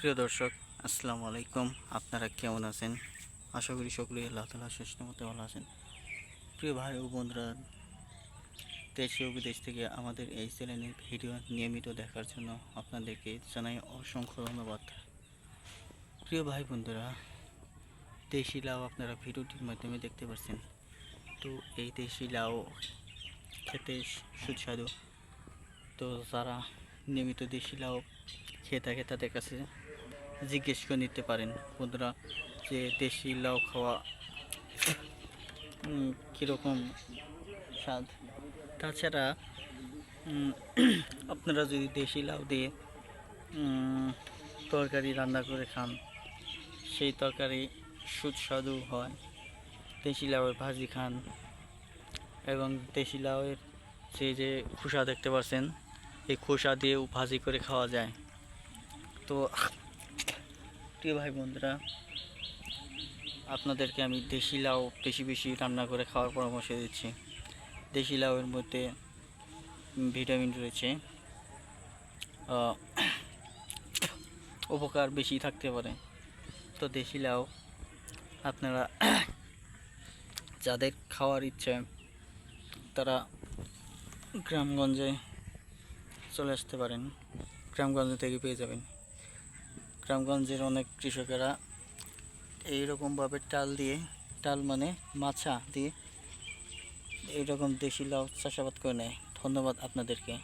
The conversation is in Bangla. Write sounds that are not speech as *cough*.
প্রিয় দর্শক, আসসালামু আলাইকুম। আপনারা কেমন আছেন? আশা করি সকলেই আল্লাহ তালা সুস্থ মতো ভালো আছেন। প্রিয় ভাই ও বন্ধুরা দেশে ও বিদেশ থেকে আমাদের এই চ্যানেলের ভিডিও নিয়মিত দেখার জন্য আপনাদেরকে জানাই অসংখ্য ধন্যবাদ। প্রিয় ভাই বন্ধুরা দেশি লাউ আপনারা ভিডিওটির মাধ্যমে দেখতে পাচ্ছেন। তো এই দেশি লাউ খেতে সুস্বাদু। তো যারা নিয়মিত দেশি লাউ খেয়ে থাকে তাদের কাছে জিজ্ঞেস করে নিতে পারেন। বন্ধুরা যে দেশি লাউ খাওয়া কীরকম স্বাদ? তাছাড়া *clears throat* আপনারা যদি দেশি লাউ দিয়ে তরকারি রান্না করে খান, সেই তরকারি সুস্বাদু হয়। দেশি লাউয়ের ভাজি খান এবং দেশি লাউয়ের যে যে খোসা দেখতে পাচ্ছেন, এই খোসা দিয়েও ভাজি করে খাওয়া যায়। তো প্রিয় ভাই বন্ধুরা আপনাদেরকে আমি দেশি লাউ বেশি বেশি রান্না করে খাওয়ার পরামর্শ দিচ্ছি। দেশি লাউয়ের মধ্যে ভিটামিন রয়েছে। উপকার বেশি থাকতে পারে। তো দেশি লাউ আপনারা যাদের খাওয়ার ইচ্ছে, তারা গ্রামগঞ্জে চলে আসতে পারেন। গ্রামগঞ্জ থেকে পেয়ে যাবেন। গ্রামগঞ্জের অনেক কৃষকেরা এইরকমভাবে টাল দিয়ে, টাল মানে মাছা দিয়ে এইরকম দেশি লাউ চাষাবাদ করে নেয়। ধন্যবাদ আপনাদেরকে।